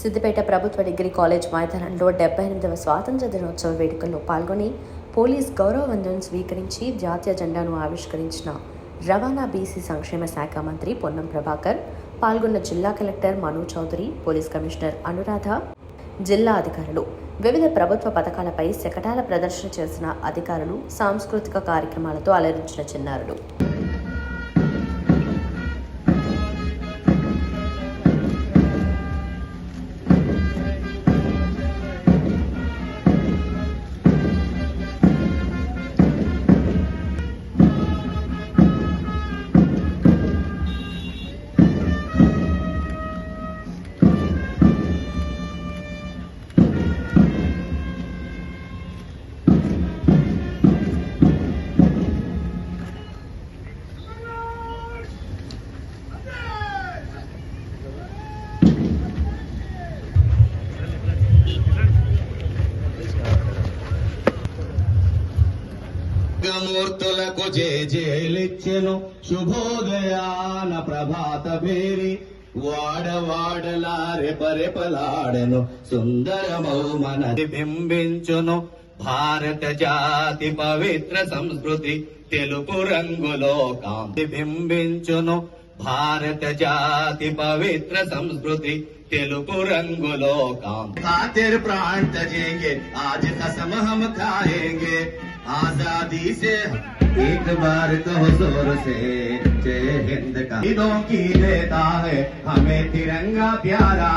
సిద్దిపేట ప్రభుత్వ degree college మైదానంలో డెబ్బై ఎనిమిదవ స్వాతంత్ర దినోత్సవ వేడుకల్లో పాల్గొని పోలీస్ గౌరవ వందనం స్వీకరించి జాతీయ జెండాను ఆవిష్కరించిన రవాణా బీసీ సంక్షేమ శాఖ మంత్రి పొన్నం ప్రభాకర్ పాల్గొన్న జిల్లా collector Manu Chaudhary police commissioner Anuradha జిల్లా అధికారులు వివిధ ప్రభుత్వ పథకాలపై శకటాల ప్రదర్శన చేసిన అధికారులు సాంస్కృతిక కార్యక్రమాలతో అలరించిన చిన్నారులు. మూర్తులకు జేజేలిచ్చెను శుభోదయాన ప్రభాత భేరి వాడవాడలా రెపరెపలాడెను సుందరమౌ మనది బింబించును భారత జాతి పవిత్ర సంస్కృతి. తెలుపు రంగులో కాంతి బింబించును భారత జాతి పవిత్ర సంస్కృతి. తెలుపు రంగులో కాంతి ప్రాంత జేంగే. ఆజ్ కసమ హమ్ आजादी से एक बार कहो जोर से जय हिंद का ईदों की देता है हमें तिरंगा प्यारा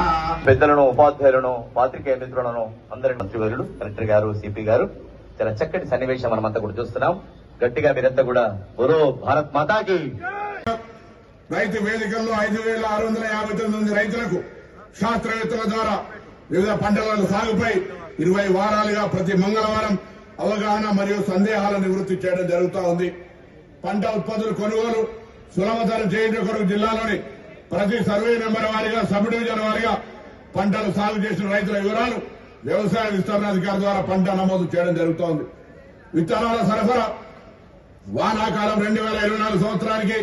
పెద్దలను ఉపాధ్యాయులను పాత్రికేయ మిత్రులను అందరి మంత్రివర్యులు కలెక్టర్ గారు సిపి గారు చాలా చక్కటి సన్నివేశం మనమంతా కూడా చూస్తున్నాం గట్టిగా మీరంతా కూడా బురో భారత్ మాతాకి రైతు వేదికల్లో ఐదు వేల ఆరు వందల యాభై తొమ్మిది మంది రైతులకు శాస్త్రవేత్తల ద్వారా వివిధ పంటల సాగుపై ఇరవై వారాలుగా ప్రతి మంగళవారం అవగాహన మరియు సందేహాల నివృత్తి చేయడం జరుగుతూ ఉంది. పంట ఉత్పత్తుల కొనుగోలు సులభతరం చేయడం కొరకు జిల్లాలోని ప్రతి సర్వే నెంబర్ వారీగా సబ్ డివిజన్ వారీగా పంటలు సాగు చేసిన రైతుల వివరాలు వ్యవసాయ విస్తరణాధికారి ద్వారా పంట నమోదు చేయడం జరుగుతోంది విత్తనాల సరఫరా వానాకాలం రెండు వేల ఇరవై నాలుగు సంవత్సరానికి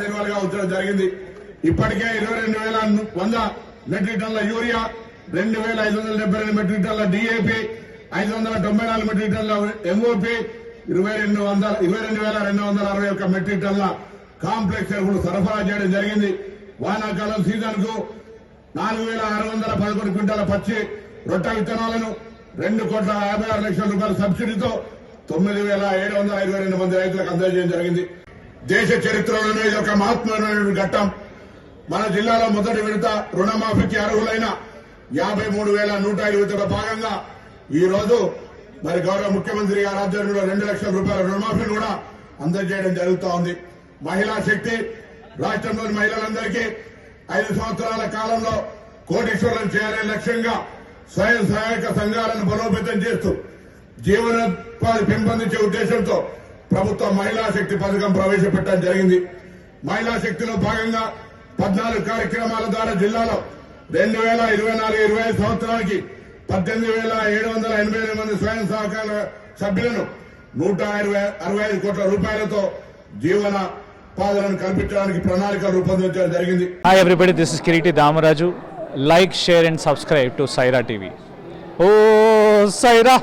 నిర్వలుగా ఉంచడం జరిగింది. ఇప్పటికే ఇరవై రెండు వేల వంద మెట్రిక్ టన్ల యూరియా రెండు వేల ఐదు వందల డెబ్బై రెండు మెట్రిక్ టన్ల డిఏపి ఐదు వందల తొంభై నాలుగు మెట్రిక్ టన్ల ఎంఓపి ఇరవై రెండు వందల ఇరవై రెండు వేల రెండు వందల అరవై ఒక్క మెట్రిక్ టన్ల కాంప్లెక్స్ ఎరువులు సరఫరా చేయడం జరిగింది. వానాకాలం సీజన్కు నాలుగు వేల ఆరు వందల పదకొండు క్వింటాల పచ్చి రొట్ట విత్తనాలను రెండు కోట్ల యాభై ఆరు లక్షల రూపాయల సబ్సిడీతో తొమ్మిది వేల ఏడు వందల ఇరవై రెండు మంది రైతులకు అందజేయడం జరిగింది. దేశ చరిత్రలోనే ఇది ఒక మహత్వమైన ఘట్టం. మన జిల్లాలో మొదటి విడత రుణమాఫీకి అర్హులైన యాభై మూడు వేల నూట ఇరవై భాగంగా ఈ రోజు మరి గౌరవ ముఖ్యమంత్రి గారి ఆధ్వర్యంలో రెండు లక్షల రూపాయల రుణమాఫీని కూడా అందజేయడం జరుగుతూ ఉంది. మహిళా శక్తి రాష్ట్రంలోని మహిళలందరికీ ఐదు సంవత్సరాల కాలంలో కోటీశ్వరులను చేయాలనే లక్ష్యంగా స్వయం సహాయక సంఘాలను బలోపేతం చేస్తూ జీవనోపాధి పెంపొందించే ఉద్దేశంతో ప్రభుత్వం మహిళా శక్తి పథకం ప్రవేశపెట్టడం జరిగింది. మహిళా శక్తిలో భాగంగా పద్నాలుగు కార్యక్రమాల ద్వారా జిల్లాలో రెండు వేల ఇరవై నాలుగు ఇరవై ఐదు సంవత్సరానికి పద్దెనిమిది వేల ఏడు వందల ఎనభై ఎనిమిది మంది స్వయం సహకార సభ్యులను నూట ఇరవై అరవై ఐదు కోట్ల రూపాయలతో జీవన పాదలను కల్పించడానికి ప్రణాళిక రూపొందించడం జరిగింది. Hi everybody this is Kireeti Damaraju like share and subscribe to Saira TV oh Sye Raa